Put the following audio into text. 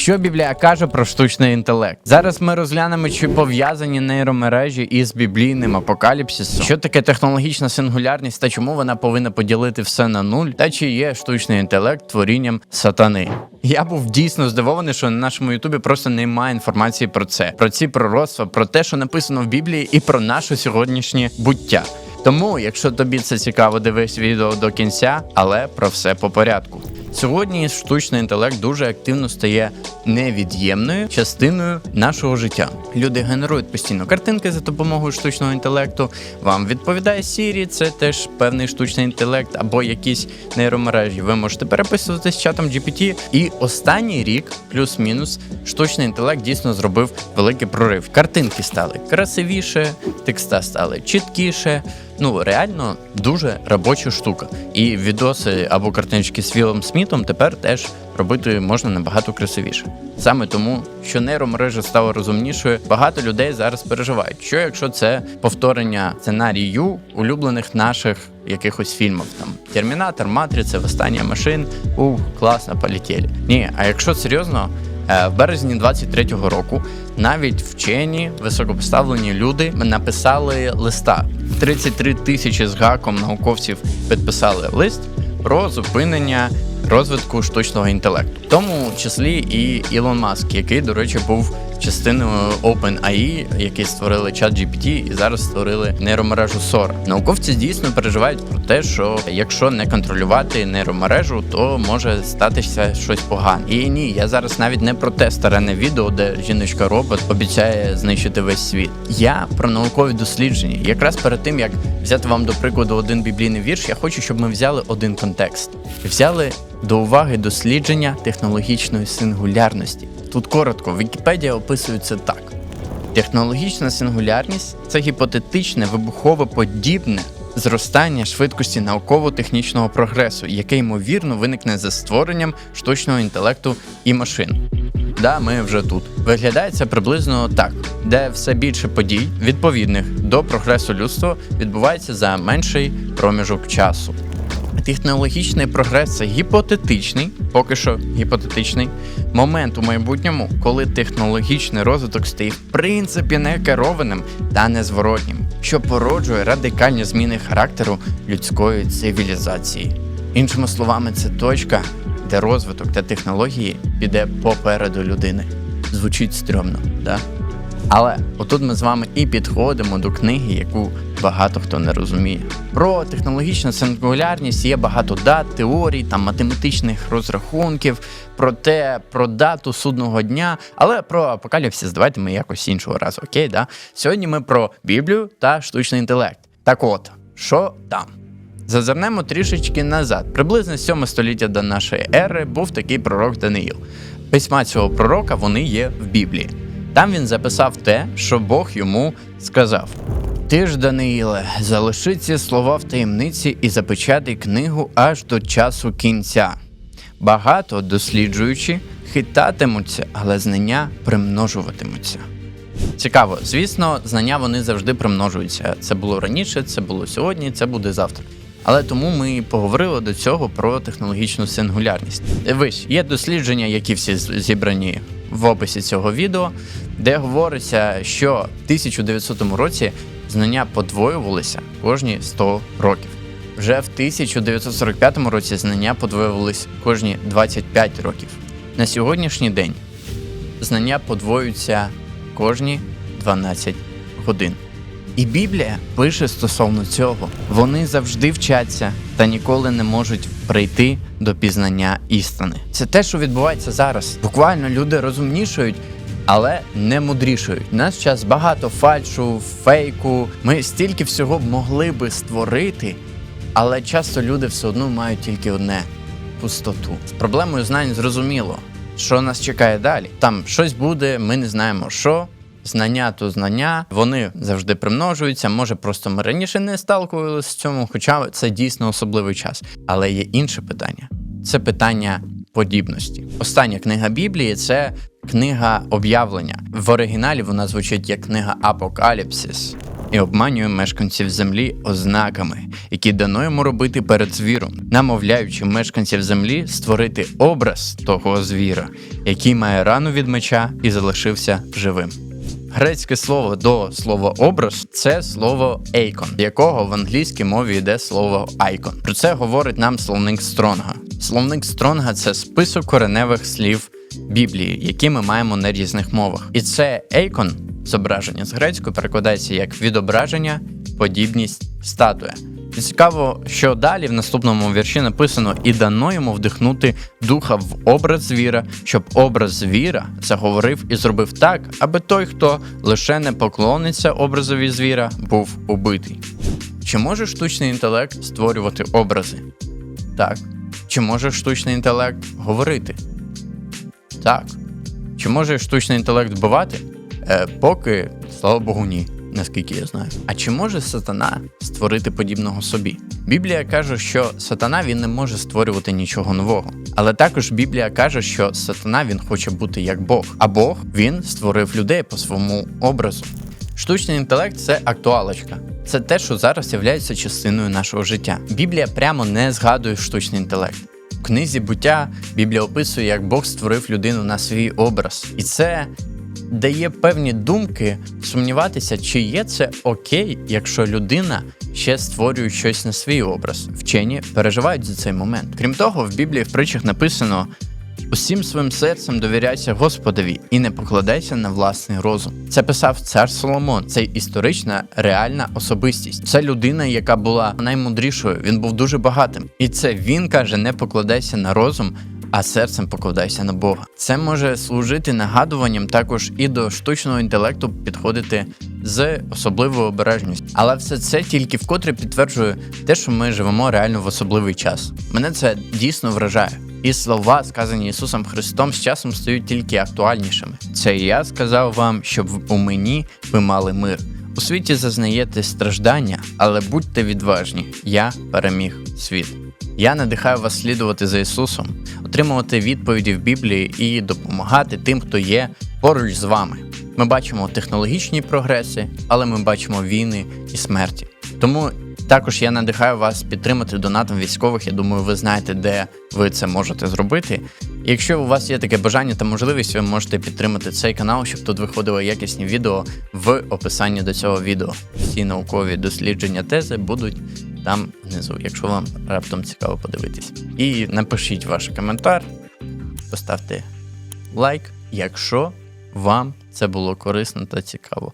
Що Біблія каже про штучний інтелект? Зараз ми розглянемо, чи пов'язані нейромережі із біблійним апокаліпсисом, що таке технологічна сингулярність та чому вона повинна поділити все на нуль, та чи є штучний інтелект творінням сатани. Я був дійсно здивований, що на нашому Ютубі просто немає інформації про це, про ці пророцтва, про те, що написано в Біблії, і про наше сьогоднішнє буття. Тому, якщо тобі це цікаво, дивись відео до кінця, але про все по порядку. Сьогодні штучний інтелект дуже активно стає невід'ємною частиною нашого життя. Люди генерують постійно картинки за допомогою штучного інтелекту. Вам відповідає Siri, це теж певний штучний інтелект або якісь нейромережі. Ви можете переписуватися з чатом GPT. І останній рік, плюс-мінус, штучний інтелект дійсно зробив великий прорив. Картинки стали красивіше, текста стали чіткіше. Ну реально дуже робоча штука. І відоси або картиночки з Філом Смітом тепер теж робити можна набагато красивіше. Саме тому, що нейромережа стала розумнішою, багато людей зараз переживають, що якщо це повторення сценарію улюблених наших якихось фільмів, там Термінатор, Матриця, Восстання машин, ух, класно, полетіли. Ні, а якщо серйозно. Е, В березні 23-го року навіть вчені високопоставлені люди написали листа. 33 тисячі з гаком науковців підписали лист про зупинення розвитку штучного інтелекту, в тому числі і Ілон Маск, який, до речі, був частиною OpenAI, які створили чат GPT і зараз створили нейромережу Sora. Науковці дійсно переживають про те, що якщо не контролювати нейромережу, то може статися щось погане. І ні, я зараз навіть не про те старене відео, де жіночка робот обіцяє знищити весь світ. Я про наукові дослідження. Якраз перед тим як взяти вам до прикладу один біблійний вірш, я хочу, щоб ми взяли один контекст взяли до уваги дослідження технологічної сингулярності. Тут коротко, Вікіпедія описує це так. Технологічна сингулярність це гіпотетичне вибухове подібне зростання швидкості науково-технічного прогресу, яке ймовірно виникне за створенням штучного інтелекту і машин. Да, ми вже тут. Виглядає це приблизно так, де все більше подій, відповідних до прогресу людства, відбувається за менший проміжок часу. Технологічний прогрес це гіпотетичний, поки що гіпотетичний момент у майбутньому, коли технологічний розвиток стає в принципі не керованим та незворотнім, що породжує радикальні зміни характеру людської цивілізації. Іншими словами, це точка, де розвиток та технології піде попереду людини. Звучить стрьомно, да? Але отут ми з вами і підходимо до книги, яку багато хто не розуміє. Про технологічну сингулярність є багато дат, теорій та математичних розрахунків, про те, про дату судного дня. Але про апокаліпсис давайте ми якось іншого разу, окей? Да? Сьогодні ми про Біблію та штучний інтелект. Так от, що там? Зазирнемо трішечки назад. Приблизно 7 століття до нашої ери був такий пророк Даниїл. Письма цього пророка вони є в Біблії. Там він записав те, що Бог йому сказав: Ти ж, Даниїле, залиши ці слова в таємниці і запечатай книгу аж до часу кінця. Багато досліджуючи, хитатимуться, але знання примножуватимуться. Цікаво, звісно, знання вони завжди примножуються. Це було раніше, це було сьогодні, це буде завтра. Але тому ми поговорили до цього про технологічну сингулярність. Дивись, є дослідження, які всі зібрані в описі цього відео, де говориться, що в 1900 році знання подвоювалися кожні 100 років. Вже в 1945 році знання подвоювались кожні 25 років. На сьогоднішній день знання подвоюються кожні 12 годин. І Біблія пише стосовно цього: вони завжди вчаться та ніколи не можуть прийти до пізнання істини. Це те, що відбувається зараз. Буквально люди розумнішають. Але не мудрішають. У нас час багато фальшу, фейку. Ми стільки всього могли би створити, але часто люди все одно мають тільки одне пустоту. З проблемою знань зрозуміло, що нас чекає далі. Там щось буде, ми не знаємо що. Знання то знання, вони завжди примножуються. Може, просто ми раніше не сталкувалися з цьому, хоча це дійсно особливий час. Але є інше питання: це питання подібності. Остання книга Біблії це книга об'явлення. В оригіналі вона звучить як книга Апокаліпсис. і обманює мешканців землі ознаками, які дано йому робити перед звіром, намовляючи мешканців землі створити образ того звіра, який має рану від меча і залишився живим. Грецьке слово до слова образ це слово ейкон, якого в англійській мові йде слово айкон. Про це говорить нам словник Стронга. Словник Стронга це список кореневих слів Біблії, які ми маємо на різних мовах. І це ейкон, зображення з грецької, перекладається як відображення, подібність, статуя. І цікаво, що далі в наступному вірші написано: і дано йому вдихнути духа в образ звіра, щоб образ звіра заговорив і зробив так, аби той, хто лише не поклониться образові звіра, був убитий. Чи може штучний інтелект створювати образи? Так. Чи може штучний інтелект говорити? Так. Чи може штучний інтелект вбивати? Е, поки, слава Богу, ні, наскільки я знаю. А чи може сатана створити подібного собі? Біблія каже, що сатана він не може створювати нічого нового. Але також Біблія каже, що сатана він хоче бути як Бог, а Бог він створив людей по своєму образу. Штучний інтелект це актуалочка. Це те, що зараз є частиною нашого життя. Біблія прямо не згадує штучний інтелект. В книзі буття Біблія описує, як Бог створив людину на свій образ, і це дає певні думки сумніватися, чи є це окей, якщо людина ще створює щось на свій образ. Вчені переживають за цей момент. Крім того, в Біблії в притчах написано. Усім своїм серцем довіряйся Господові і не покладайся на власний розум. Це писав цар Соломон. Це історична реальна особистість. Це людина, яка була наймудрішою. Він був дуже багатим. І це він каже: не покладайся на розум. А серцем покладайся на Бога. Це може служити нагадуванням також і до штучного інтелекту підходити з особливою обережністю. Але все це тільки вкотре підтверджує те, що ми живемо реально в особливий час. Мене це дійсно вражає. І слова, сказані Ісусом Христом, з часом стають тільки актуальнішими. Це я сказав вам, щоб у мені ви мали мир. У світі зазнаєте страждання, але будьте відважні, я переміг світ. Я надихаю вас слідувати за Ісусом, отримувати відповіді в Біблії і допомагати тим, хто є поруч з вами. Ми бачимо технологічні прогреси, але ми бачимо війни і смерті. Тому також я надихаю вас підтримати донатом військових. Я думаю, ви знаєте, де ви це можете зробити. Якщо у вас є таке бажання та можливість, ви можете підтримати цей канал, щоб тут виходили якісні відео в описанні до цього відео. Всі наукові дослідження тези будуть там внизу, якщо вам раптом цікаво подивитись. І напишіть ваш коментар, поставте лайк, якщо вам це було корисно та цікаво.